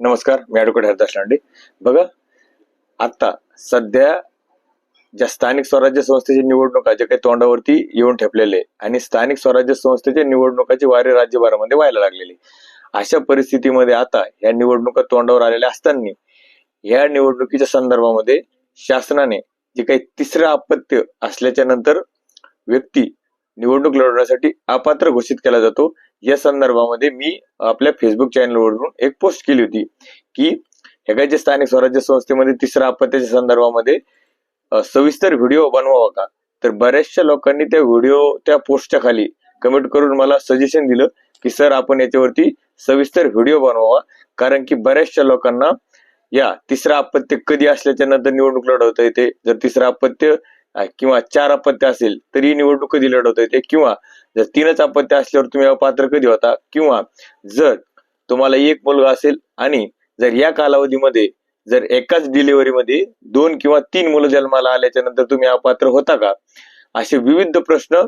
नमस्कार मी ॲडव्होकेट हरदास लांडे. बघा आता सध्या ज्या स्थानिक स्वराज्य संस्थेची निवडणुका जे काही तोंडावरती येऊन ठेपलेले आणि स्थानिक स्वराज्य संस्थेच्या निवडणुकाची वारे राज्यभरामध्ये व्हायला लागलेली अशा परिस्थितीमध्ये आता या निवडणुका तोंडावर आलेल्या असताना या निवडणुकीच्या संदर्भामध्ये शासनाने जे काही तिसरं अपत्य असल्याच्या नंतर व्यक्ती निवडणूक लढवण्यासाठी अपात्र घोषित केला जातो. या संदर्भामध्ये मी आपल्या फेसबुक चॅनलवरून एक पोस्ट केली होती की हे काय जे स्थानिक स्वराज्य संस्थेमध्ये तिसऱ्या अपत्याच्या संदर्भामध्ये सविस्तर व्हिडिओ बनवावा का? तर बऱ्याचशा लोकांनी त्या व्हिडिओ त्या पोस्टच्या खाली कमेंट करून मला सजेशन दिलं की सर आपण याच्यावरती सविस्तर व्हिडिओ बनवावा. कारण की बऱ्याचशा लोकांना या तिसरा अपत्य कधी असल्याच्या नंतर निवडणूक लढवता येते. जर तिसरा अपत्य किंवा चार अपत्य असेल तरी निवडणूक कधी लढवता येते? किंवा जर तीनच अपत्य असल्यावर तुम्ही अपात्र कधी होता? किंवा जर तुम्हाला एक मुलगा असेल आणि जर या कालावधीमध्ये जर एकाच डिलिव्हरीमध्ये दोन किंवा तीन मुलं जन्माला आल्याच्यानंतर तुम्ही अपात्र होता का? असे विविध प्रश्न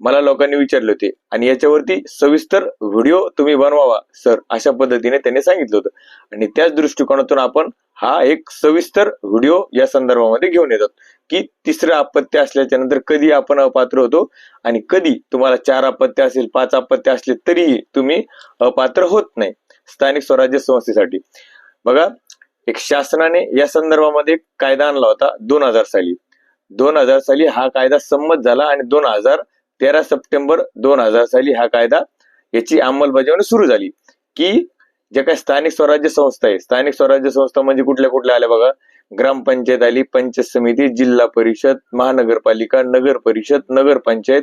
मला लोकांनी विचारले होते. आणि याच्यावरती सविस्तर व्हिडिओ तुम्ही बनवावा सर अशा पद्धतीने त्यांनी सांगितलं होतं. आणि त्याच दृष्टिकोनातून आपण हा एक सविस्तर व्हिडिओ या संदर्भामध्ये घेऊन येतात की तिसरं अपत्य असल्याच्या नंतर कधी आपण अपात्र होतो आणि कधी तुम्हाला चार अपत्य असेल पाच अपत्य असले तरीही तुम्ही अपात्र होत नाही. स्थानिक स्वराज्य संस्थेसाठी. बघा एक शासनाने या संदर्भामध्ये कायदा आणला होता दोन हजार साली. दोन हजार साली हा कायदा संमत झाला आणि दोन हजार तेरा सप्टेंबर दोन हजार साली हा कायदा याची अंमलबजावणी सुरू झाली. की ज्या काही स्थानिक स्वराज्य संस्था आहे स्थानिक स्वराज्य संस्था म्हणजे कुठल्या कुठल्या आल्या बघा? ग्रामपंचायत आली पंचायत समिती जिल्हा परिषद महानगरपालिका नगर परिषद नगर पंचायत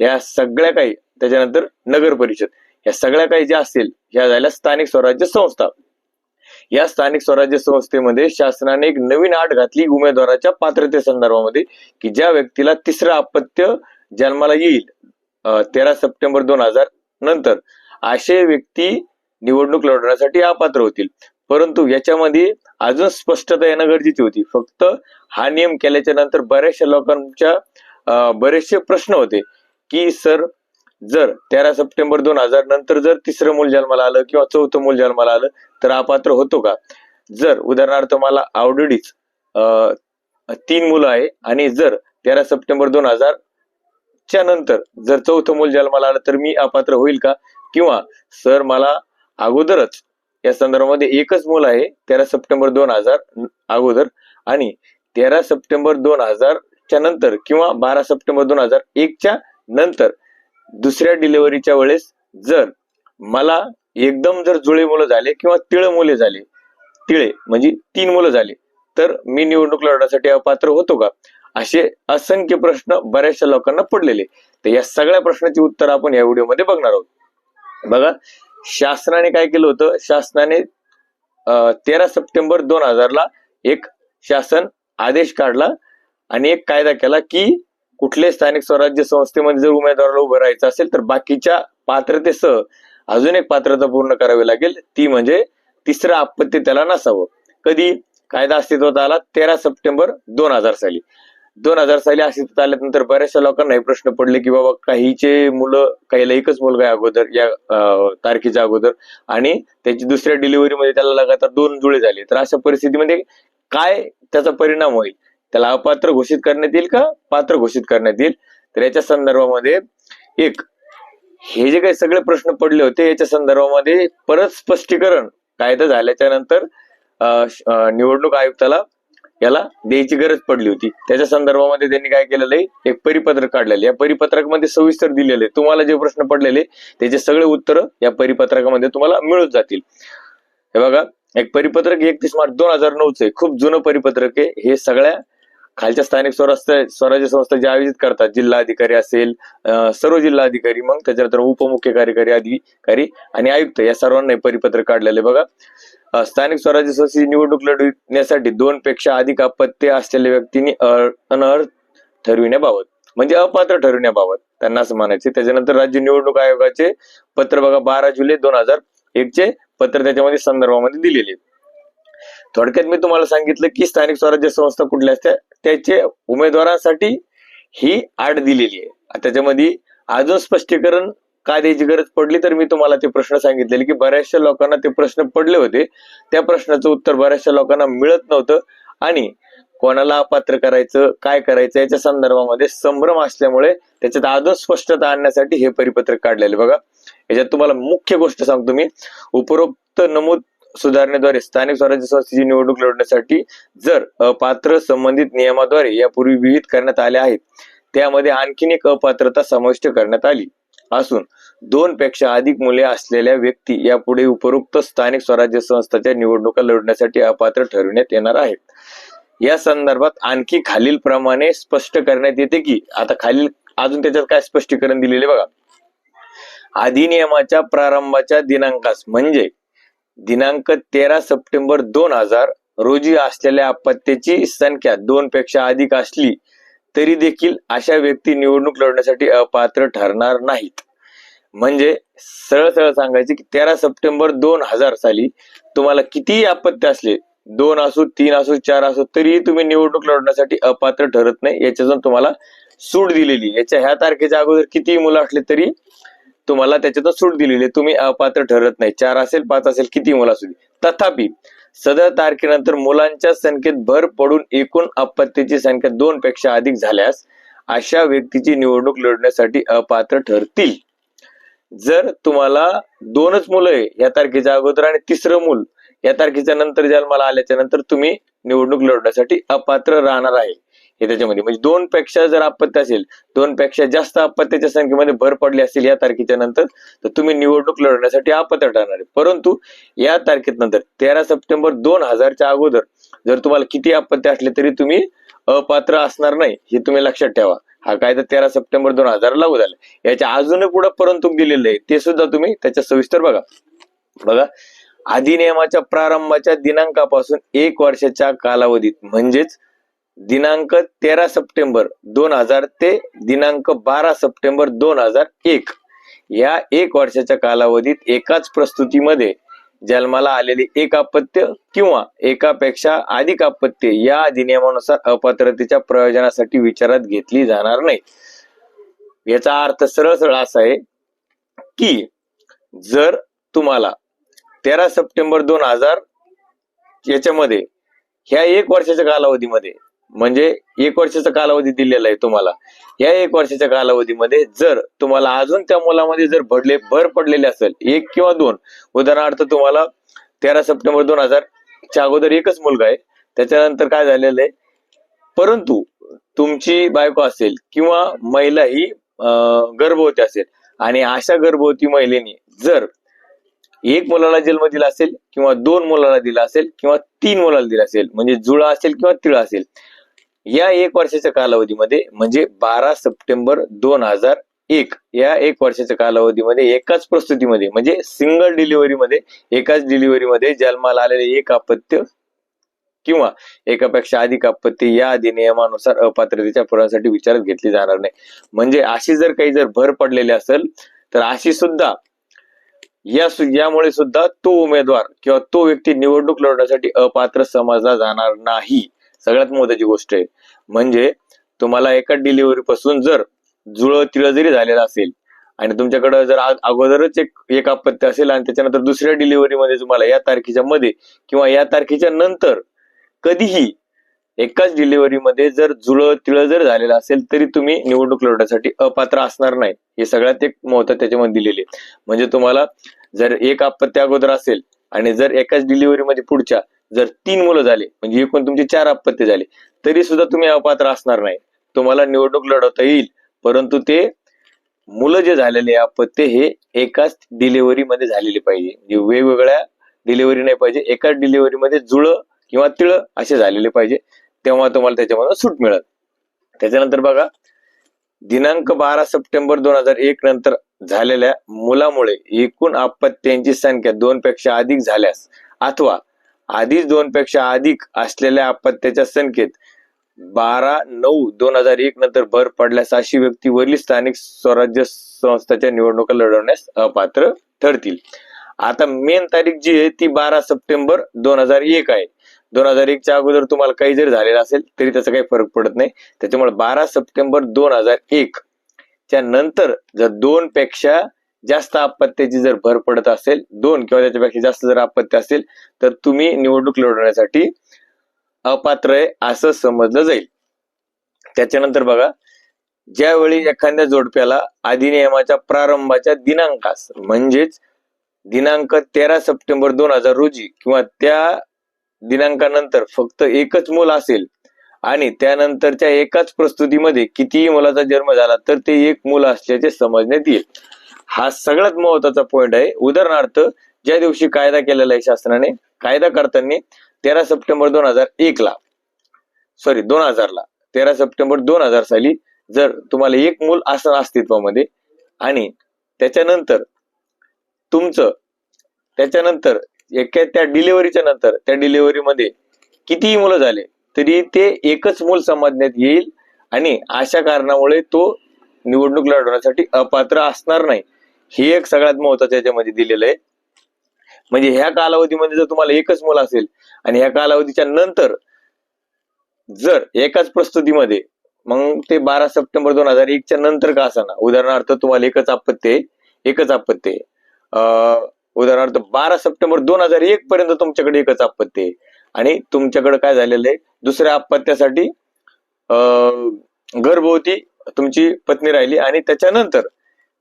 ह्या सगळ्या काही त्याच्यानंतर नगर परिषद. ह्या सगळ्या काही ज्या असतील ह्या झाल्या स्थानिक स्वराज्य संस्था. या स्थानिक स्वराज्य संस्थेमध्ये शासनाने एक नवीन आट घातली उमेदवाराच्या पात्रते संदर्भामध्ये की ज्या व्यक्तीला तिसरं अपत्य जन्माला येईल तेरा सप्टेंबर दोन हजार नंतर असे व्यक्ती निवडणूक लढवण्यासाठी अपात्र होतील. परंतु याच्यामध्ये अजून स्पष्टता येणं गरजेची होती. फक्त हा नियम केल्याच्यानंतर बऱ्याचशा लोकांच्या बरेचसे प्रश्न होते की सर जर तेरा सप्टेंबर दोन हजार नंतर जर तिसरं मूल जन्माला आलं किंवा चौथं मूल जन्माला आलं तर अपात्र होतो का? जर उदाहरणार्थ मला आवडीच तीन मुलं आहे आणि जर तेरा सप्टेंबर दोन हजार च्या नंतर जर चौथं मूल जन्माला आलं तर मी अपात्र होईल का? किंवा सर मला अगोदरच या संदर्भामध्ये एकच मूल आहे तेरा सप्टेंबर दोन हजार अगोदर आणि तेरा सप्टेंबर दोन हजार च्या नंतर किंवा बारा सप्टेंबर दोन हजार एकच्या नंतर दुसऱ्या डिलिव्हरीच्या वेळेस जर मला एकदम जर जुळे मुलं झाले किंवा तिळ मुले झाले तिळे म्हणजे तीन मुलं झाले तर मी निवडणूक लढण्यासाठी अपात्र होतो का? असे असंख्य प्रश्न बऱ्याचशा लोकांना पडलेले तर या सगळ्या प्रश्नाची उत्तर आपण या व्हिडिओमध्ये बघणार आहोत. बघा शासनाने काय केलं होतं? शासनाने तेरा सप्टेंबर दोन हजारला एक शासन आदेश काढला आणि एक कायदा केला की कुठले स्थानिक स्वराज्य संस्थेमध्ये जर उमेदवाराला उभं राहायचं असेल तर बाकीच्या पात्रतेसह अजून एक पात्रता पूर्ण करावी लागेल. ती म्हणजे तिसरं अपत्य त्याला नसावं. कधी? कायदा अस्तित्वात आला तेरा सप्टेंबर दोन हजार साली. दोन हजार साली अस्तित्वात आल्यानंतर बऱ्याचशा लोकांना हे प्रश्न पडले की बाबा काहीचे मुलं काहीला एकच मुलगा आहे अगोदर या तारखेच्या अगोदर आणि त्याची दुसऱ्या डिलिव्हरीमध्ये त्याला लगातार दोन जुळे झाले. तर अशा परिस्थितीमध्ये काय त्याचा परिणाम होईल? त्याला अपात्र घोषित करण्यात येईल का पात्र घोषित करण्यात येईल? तर याच्या संदर्भामध्ये एक हे जे काही सगळे प्रश्न पडले होते याच्या संदर्भामध्ये परत स्पष्टीकरण कायदा झाल्याच्यानंतर निवडणूक आयुक्ताला याला द्यायची गरज पडली होती. त्याच्या संदर्भामध्ये त्यांनी काय केलेलं आहे? एक परिपत्रक काढलेलं या परिपत्रकामध्ये सविस्तर दिलेले तुम्हाला जे प्रश्न पडलेले त्याचे सगळे उत्तर या परिपत्रकामध्ये तुम्हाला मिळून जातील. हे बघा एक परिपत्रक एकतीस मार्च दोन हजार नऊच आहे. खूप जुनं परिपत्रक आहे. हे सगळ्या खालच्या स्थानिक स्वराज्य स्वराज्य संस्था जे आयोजित करतात जिल्हा अधिकारी असेल सर्व जिल्हा अधिकारी मग त्याच्यानंतर उपमुख्य कार्यकारी अधिकारी आणि आयुक्त या सर्वांना परिपत्र परिपत्रक काढलेले बघा स्थानिक स्वराज्य संस्थेची निवडणूक लढविण्यासाठी दोन पेक्षा अधिक अपत्य असलेल्या व्यक्तींनी अनर्थ ठरविण्याबाबत म्हणजे अपात्र ठरविण्याबाबत त्यांना असं म्हणायचे त्याच्यानंतर राज्य निवडणूक आयोगाचे पत्र बघा बारा जुलै दोन हजार एक चे पत्र त्याच्यामध्ये संदर्भामध्ये दिलेले थोडक्यात मी तुम्हाला सांगितलं की स्थानिक स्वराज्य संस्था कुठल्या असत्या? त्याचे उमेदवारांसाठी ही आड दिलेली आहे. त्याच्यामध्ये अजून स्पष्टीकरण का द्यायची गरज पडली तर मी तुम्हाला ते प्रश्न सांगितलेले की बऱ्याचशा लोकांना ते प्रश्न पडले होते. त्या प्रश्नाचं उत्तर बऱ्याचशा लोकांना मिळत नव्हतं. आणि कोणाला अपात्र करायचं काय करायचं याच्या संदर्भामध्ये संभ्रम असल्यामुळे त्याच्यात अजून स्पष्टता आणण्यासाठी हे परिपत्रक काढलेले बघा याच्यात तुम्हाला मुख्य गोष्ट सांगतो मी. उपरोक्त नमूद सुधारणेद्वारे स्थानिक स्वराज्य संस्थेची निवडणूक लढवण्यासाठी जर अपात्र संबंधित नियमाद्वारे यापूर्वी विहित करण्यात आले आहेत त्यामध्ये आणखीन एक अपात्रता समाविष्ट करण्यात आली. असून दोन पेक्षा अधिक मुले असलेल्या व्यक्ती यापुढे उपरोक्त स्थानिक स्वराज्य संस्थाच्या निवडणुका लढण्यासाठी अपात्र ठरविण्यात येणार आहेत. या संदर्भात आणखी खालील प्रमाणे स्पष्ट करण्यात येते की आता खालील अजून त्याच्यात काय स्पष्टीकरण दिलेले बघा. अधिनियमाच्या प्रारंभाच्या दिनांकास म्हणजे दिनांक तेरा सप्टेंबर दोन हजार रोजी असलेल्या अपत्याची संख्या दोन पेक्षा अधिक असली तरी देखील अशा व्यक्ती निवडणूक लढण्यासाठी अपात्र ठरणार नाहीत. म्हणजे सरळ सरळ सांगायचे की तेरा सप्टेंबर दोन हजार साली तुम्हाला कितीही अपत्य असले दोन असो तीन असो चार असो तरीही तुम्ही निवडणूक लढण्यासाठी अपात्र ठरत नाही. याच्यातून तुम्हाला सूट दिलेली याच्या ह्या तारखेच्या अगोदर कितीही मुलं असले तरी तुम्हाला त्याच्यातून सूट दिलेली तुम्ही अपात्र ठरत नाही. चार असेल पाच असेल किती मुलं असू दे. तथापि सदर तारखेनंतर मुलांच्या संख्येत भर पडून एकूण अपत्याची संख्या दोन पेक्षा अधिक झाल्यास अशा व्यक्तीची निवडणूक लढण्यासाठी अपात्र ठरतील. जर तुम्हाला दोनच मुलं आहे या तारखेच्या अगोदर आणि तिसरं मूल या तारखेच्या नंतर जन्माला आल्याच्यानंतर तुम्ही निवडणूक लढण्यासाठी अपात्र राहणार आहे. हे त्याच्यामध्ये. म्हणजे दोन पेक्षा जर अपत्य असेल दोन पेक्षा जास्त अपत्याच्या संख्येमध्ये भर पडली असेल या तारखेच्या नंतर तर तुम्ही निवडणूक लढवण्यासाठी अपत्य ठरणार आहे. परंतु या तारखेत नंतर तेरा सप्टेंबर दोन हजारच्या अगोदर जर तुम्हाला किती अपत्य असले तरी तुम्ही अपात्र असणार नाही हे तुम्ही लक्षात ठेवा. हा कायदा तेरा सप्टेंबर दोन हजार लागू झाला. याच्या अजूनही पुढे परंतु दिलेलं आहे ते सुद्धा तुम्ही त्याच्या सविस्तर बघा. बघा अधिनियमाच्या प्रारंभाच्या दिनांकापासून एक वर्षाच्या कालावधीत म्हणजेच दिनांक तेरा सप्टेंबर दोन हजार ते दिनांक बारा सप्टेंबर दोन हजार एक. या एक वर्षाच्या कालावधीत एकाच प्रस्तुतीमध्ये जन्माला आलेले एक अपत्य किंवा एकापेक्षा अधिक अपत्य या अधिनियमानुसार अपात्रतेच्या प्रयोजनासाठी विचारात घेतली जाणार नाही. याचा अर्थ सरळ सरळ असा आहे की जर तुम्हाला तेरा सप्टेंबर दोन हजार याच्यामध्ये ह्या एक वर्षाच्या कालावधीमध्ये म्हणजे एक वर्षाचा कालावधी दिलेला आहे तुम्हाला. या एक वर्षाच्या कालावधीमध्ये जर तुम्हाला अजून त्या मुलामध्ये जर भरले भर पडलेले असेल एक किंवा दोन उदाहरणार्थ तुम्हाला तेरा सप्टेंबर दोन हजार च्या अगोदर एकच मुलगा आहे त्याच्यानंतर काय झालेलं आहे? परंतु तुमची बायको असेल किंवा महिला ही अं, गर्भवती असेल आणि अशा गर्भवती महिलेने जर एक मुलाला जन्म दिला असेल किंवा दोन मुलाला दिला असेल किंवा तीन मुलाला दिला असेल म्हणजे जुळा असेल किंवा तिळा असेल या एक वर्षाच्या कालावधीमध्ये म्हणजे बारा सप्टेंबर दोन हजार एक या एक वर्षाच्या कालावधीमध्ये एकाच प्रस्तुतीमध्ये म्हणजे सिंगल डिलिव्हरीमध्ये एकाच डिलिव्हरीमध्ये जन्माला आलेले एक अपत्य किंवा एकापेक्षा अधिक अपत्य या अधिनियमानुसार अपात्रतेच्या पुरासाठी विचारात घेतली जाणार नाही. म्हणजे अशी जर काही जर भर पडलेली असेल तर अशी सुद्धा या यामुळे सुद्धा तो उमेदवार किंवा तो व्यक्ती निवडणूक लढवण्यासाठी अपात्र समजला जाणार नाही. सगळ्यात महत्वाची गोष्ट आहे. म्हणजे तुम्हाला एका डिलिव्हरी पासून जर जुळ तिळ जरी झालेलं असेल आणि तुमच्याकडे जर अगोदरच एक एक अपत्य असेल आणि त्याच्यानंतर दुसऱ्या डिलिव्हरीमध्ये तुम्हाला या तारखेच्या मध्ये किंवा या तारखेच्या नंतर कधीही एकाच डिलिव्हरीमध्ये जर जुळ तिळ जर झालेलं असेल तरी तुम्ही निवडणूक लढवण्यासाठी अपात्र असणार नाही. हे सगळ्यात एक महत्त्व त्याच्यामध्ये दिलेले म्हणजे तुम्हाला जर एक अपत्य अगोदर असेल आणि जर एकाच डिलिव्हरीमध्ये पुढच्या जर तीन मुलं झाले म्हणजे एकूण तुमचे चार अपत्य झाले तरी सुद्धा तुम्ही अपात्र असणार नाही. तुम्हाला निवडणूक लढवता येईल. परंतु ते मुलं जे झालेले अपत्य हे एकाच डिलिव्हरीमध्ये झालेले पाहिजे. म्हणजे वेगवेगळ्या डिलिव्हरी नाही पाहिजे. एकाच डिलिव्हरी जुळं किंवा तिळ असे झालेले पाहिजे. तेव्हा तुम्हाला त्याच्यामधून सूट मिळत त्याच्यानंतर बघा दिनांक बारा सप्टेंबर दोन हजार एक नंतर झालेल्या मुलामुळे एकूण अपत्यांची संख्या दोन पेक्षा अधिक झाल्यास अथवा आधीच दोन पेक्षा अधिक असलेल्या अपत्याच्या संख्येत बारा नऊ दोन हजार एक नंतर भर पडल्यास अशी व्यक्ती वरील स्थानिक स्वराज्य संस्थाच्या निवडणुका लढवण्यास अपात्र ठरतील. आता मेन तारीख जी आहे ती बारा सप्टेंबर दोन हजार एक आहे. दोन हजार एकच्या अगोदर तुम्हाला काही जरी झालेलं असेल तरी त्याचा काही फरक पडत नाही. त्याच्यामुळे बारा सप्टेंबर दोन हजार एक च्या नंतर जर दोन पेक्षा जास्त आपत्त्याची जर भर पडत असेल दोन किंवा त्याच्यापेक्षा जास्त जर आपत्ती असेल तर तुम्ही निवडणूक लढवण्यासाठी अपात्र आहे असं समजलं जाईल. त्याच्यानंतर बघा ज्यावेळी एखाद्या जोडप्याला अधिनियमाच्या प्रारंभाच्या दिनांकास म्हणजेच दिनांक तेरा सप्टेंबर दोन हजार रोजी किंवा त्या दिनांकानंतर फक्त एकच मूल असेल आणि त्यानंतरच्या एकाच प्रस्तुतीमध्ये कितीही मुलाचा जन्म झाला तर ते एक मूल असल्याचे समजण्यात येईल. हा सगळ्यात महत्त्वाचा पॉइंट आहे. उदाहरणार्थ ज्या दिवशी कायदा केलेला आहे शासनाने कायदा करताना तेरा सप्टेंबर दोन हजार एक ला सॉरी दोन हजार ला तेरा सप्टेंबर दोन हजार साली जर तुम्हाला एक मूल असं अस्तित्वामध्ये आणि त्याच्यानंतर तुमचं त्याच्यानंतर एका त्या डिलिव्हरीच्या नंतर त्या डिलिव्हरीमध्ये कितीही मुलं झाले तरी ते एकच मूल समाजण्यात येईल आणि अशा कारणामुळे तो निवडणूक लढवण्यासाठी अपात्र असणार नाही. हे एक सगळ्यात महत्वाचं याच्यामध्ये दिलेलं आहे. म्हणजे ह्या कालावधीमध्ये जर तुम्हाला एकच मुलं असेल आणि ह्या कालावधीच्या नंतर जर एकाच प्रस्तुतीमध्ये मग ते बारा सप्टेंबर दोन हजार एकच्या नंतर का असाना? उदाहरणार्थ तुम्हाला एकच आपत्ती आहे एकच आपत्ती आहे. उदाहरणार्थ बारा सप्टेंबर दोन हजार एक पर्यंत तुमच्याकडे एकच आपत्ती आहे. आणि तुमच्याकडे काय झालेलं आहे? दुसऱ्या अपत्यासाठी अं, गर्भवती तुमची पत्नी राहिली आणि त्याच्यानंतर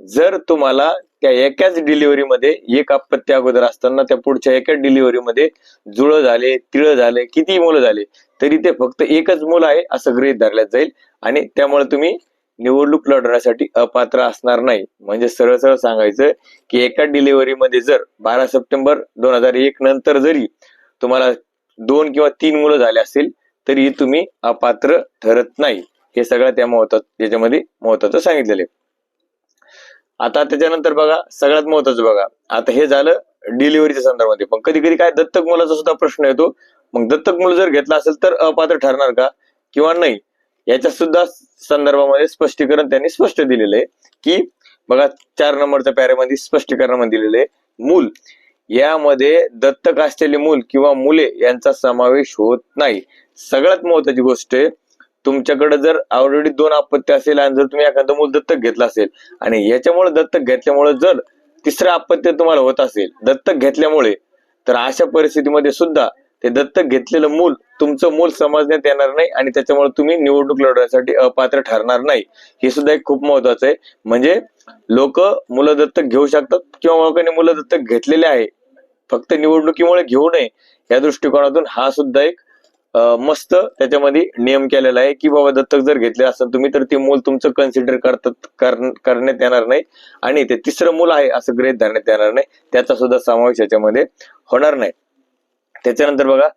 जर तुम्हाला त्या एकाच डिलिव्हरीमध्ये एक अपत्य अगोदर असताना त्या पुढच्या एकाच डिलिव्हरीमध्ये जुळं झाले तिळं झाले किती मुलं झाले तरी ते फक्त एकच मुलं आहे असं गृहीत धरल्या जाईल. आणि त्यामुळे तुम्ही निवडणूक लढवण्यासाठी अपात्र असणार नाही. म्हणजे सरळ सरळ सांगायचं की एका डिलिव्हरीमध्ये जर बारा सप्टेंबर दोन हजार एक नंतर जरी तुम्हाला दोन किंवा तीन मुलं झाले असेल तरी तुम्ही अपात्र ठरत नाही. हे सगळं त्या महत्वाचं याच्यामध्ये महत्वाचं सांगितलेलं आहे. आता त्याच्यानंतर बघा सगळ्यात महत्वाचं बघा. आता हे झालं डिलिव्हरीच्या संदर्भामध्ये. पण कधी कधी काय दत्तक मुलाचा सुद्धा प्रश्न येतो. मग दत्तक मुलं जर घेतला असेल तर अपात्र ठरणार का? किंवा नाही? याच्या सुद्धा संदर्भामध्ये स्पष्टीकरण त्यांनी स्पष्ट दिलेलं आहे. की बघा चार नंबरच्या पॅरेमध्ये स्पष्टीकरणामध्ये दिलेलं आहे. मूल. यामध्ये दत्तक असलेले मूल किंवा मुले यांचा समावेश होत नाही. सगळ्यात महत्वाची गोष्ट आहे तुमच्याकडे जर ऑलरेडी दोन अपत्य असेल आणि जर तुम्ही एखादं मूल दत्तक घेतलं असेल आणि याच्यामुळे दत्तक घेतल्यामुळे जर तिसरं अपत्य तुम्हाला होत असेल दत्तक घेतल्यामुळे तर अशा परिस्थितीमध्ये सुद्धा ते दत्तक घेतलेलं मूल तुमचं मूल समजण्यात येणार नाही आणि त्याच्यामुळे तुम्ही निवडणूक लढवण्यासाठी अपात्र ठरणार नाही. हे सुद्धा एक खूप महत्वाचं आहे. म्हणजे लोक मुलं दत्तक घेऊ शकतात किंवा लोकांनी मुलं दत्तक घेतलेले आहे. फक्त निवडणुकीमुळे घेऊ नये या दृष्टिकोनातून हा सुद्धा एक मस्त त्याच्यामध्ये नियम केलेला आहे की बाबा दत्तक जर घेतले असाल तुम्ही तर ते मूल तुमचं कन्सिडर करतात करण्यात येणार नाही. आणि ते तिसरं मूल आहे असं गृहीत धरण्यात येणार नाही. त्याचा सुद्धा समावेश याच्यामध्ये होणार नाही. त्याच्यानंतर बघा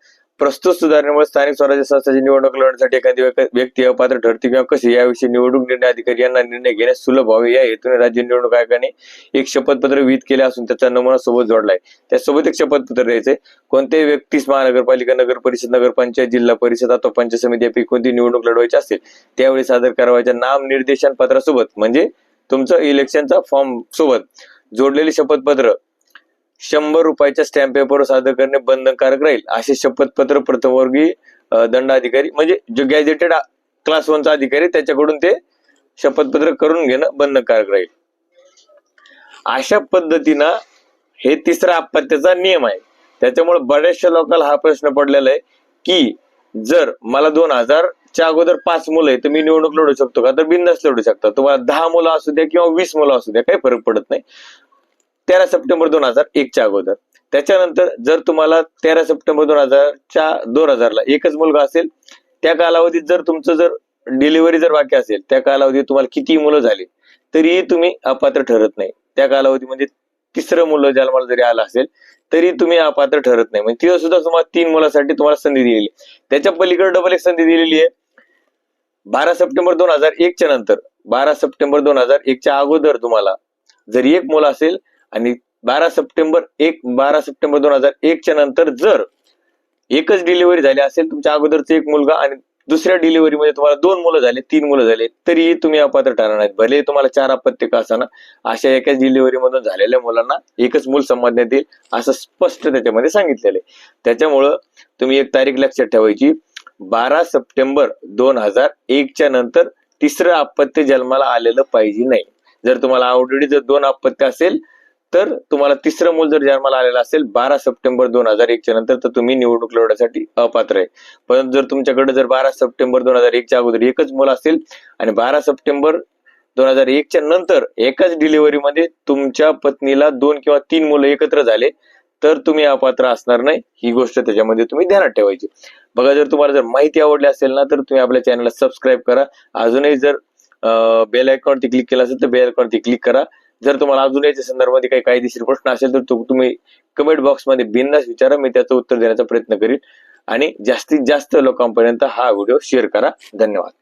प्रस्तुत सुधारणेमुळे स्थानिक स्वराज्य संस्थांची निवडणूक लढण्यासाठी एखादी व्यक्ती अपात्र ठरते किंवा कशी याविषयी निवडणूक निर्णय अधिकारी यांना निर्णय घेण्यास सुलभ व्हावे. या हेतूने राज्य निवडणूक आयोगाने एक शपथपत्र विहित केले असून त्याचा नमुना सोबत जोडलाय. त्यासोबत एक शपथपत्र द्यायचे कोणत्याही व्यक्तीस महानगरपालिका नगर परिषद नगरपंचायत जिल्हा परिषद अथवा पंचायत समिती यापैकी कोणती निवडणूक लढवायची असेल त्यावेळी सादर करावयाच्या नाम निर्देशन पत्रासोबत म्हणजे तुमचं इलेक्शनचा फॉर्म सोबत जोडलेले शपथपत्र शंभर रुपयाच्या स्टॅम्प पेपरवर सादर करणे बंधनकारक राहील असे शपथपत्र प्रथमवर्गीय दंडाधिकारी म्हणजे जो गॅजेटेड क्लास वनचा अधिकारी त्याच्याकडून ते शपथपत्र करून घेणं बंधनकारक राहील. अशा पद्धतीनं हे तिसरा अपत्याचा नियम आहे. त्याच्यामुळे बऱ्याचशा लोकांना हा प्रश्न पडलेला आहे की जर मला दोन हजारच्या अगोदर पाच मुलं आहे तर मी निवडणूक लढू शकतो का? तर बिंदास लढू शकता. तुम्हाला दहा मुलं असू द्या किंवा वीस मुलं असू द्या काही फरक पडत नाही. तेरा सप्टेंबर दोन हजार एकच्या अगोदर. त्याच्यानंतर जर तुम्हाला तेरा सप्टेंबर दोन हजारच्या दोन हजारला एकच मुलगा असेल त्या कालावधीत जर तुमचं जर डिलिव्हरी जर बाकी असेल त्या कालावधीत तुम्हाला किती मुलं झाली तरीही तुम्ही अपात्र ठरत नाही. त्या कालावधीमध्ये तिसरं मुलं जन्माला जरी आलं असेल तरी तुम्ही अपात्र ठरत नाही. म्हणजे तिथं सुद्धा तुम्हाला तीन मुलासाठी तुम्हाला संधी दिलेली त्याच्या पलीकडे डबल एक संधी दिलेली आहे. बारा सप्टेंबर दोन हजार एकच्या नंतर बारा सप्टेंबर दोन हजार एकच्या अगोदर तुम्हाला जर एक मुलं असेल आणि बारा सप्टेंबर एक बारा सप्टेंबर दोन हजार एकच्या नंतर जर एकच डिलिव्हरी झाली असेल तुमच्या अगोदरचा एक मुलगा आणि दुसऱ्या डिलिव्हरीमध्ये तुम्हाला दोन मुलं झाले तीन मुलं झाले तरीही तुम्ही अपात्र ठरणार आहेत भले तुम्हाला चार अपत्य का असाना अशा एकाच डिलिव्हरीमधून झालेल्या मुलांना एकच मूल संबंधण्यात येईल असं स्पष्ट त्याच्यामध्ये सांगितलेलं आहे. त्याच्यामुळं तुम्ही एक तारीख लक्षात ठेवायची बारा सप्टेंबर दोन हजार एकच्या नंतर तिसरं अपत्य जन्माला आलेलं पाहिजे नाही. जर तुम्हाला ऑलरेडी जर दोन अपत्य असेल तर तुम्हाला तिसरं मूल जर जन्माला आलेलं असेल बारा सप्टेंबर दोन हजार एकच्या नंतर तर तुम्ही निवडणूक लढवण्यासाठी अपात्र आहे. पण जर तुमच्याकडे जर बारा सप्टेंबर दोन हजार एकच्या अगोदर एकच मूल असेल आणि बारा सप्टेंबर दोन हजार एकच्या नंतर एकाच डिलिव्हरीमध्ये तुमच्या पत्नीला दोन किंवा तीन मुलं एकत्र झाले तर तुम्ही अपात्र असणार नाही. ही गोष्ट त्याच्यामध्ये तुम्ही ध्यानात ठेवायची. बघा जर तुम्हाला जर माहिती आवडली असेल ना तर तुम्ही आपल्या चॅनलला सबस्क्राईब करा. अजूनही जर बेल आयकॉनवरती क्लिक केला असेल तर बेल आयकॉनवरती क्लिक करा. जर तुम्हाला अजून याच्या संदर्भामध्ये काही कायदेशीर प्रश्न असेल तर तुम्ही कमेंट बॉक्समध्ये बिंदास विचारा मी त्याचं उत्तर देण्याचा प्रयत्न करीन. आणि जास्तीत जास्त लोकांपर्यंत हा व्हिडिओ शेअर करा. धन्यवाद.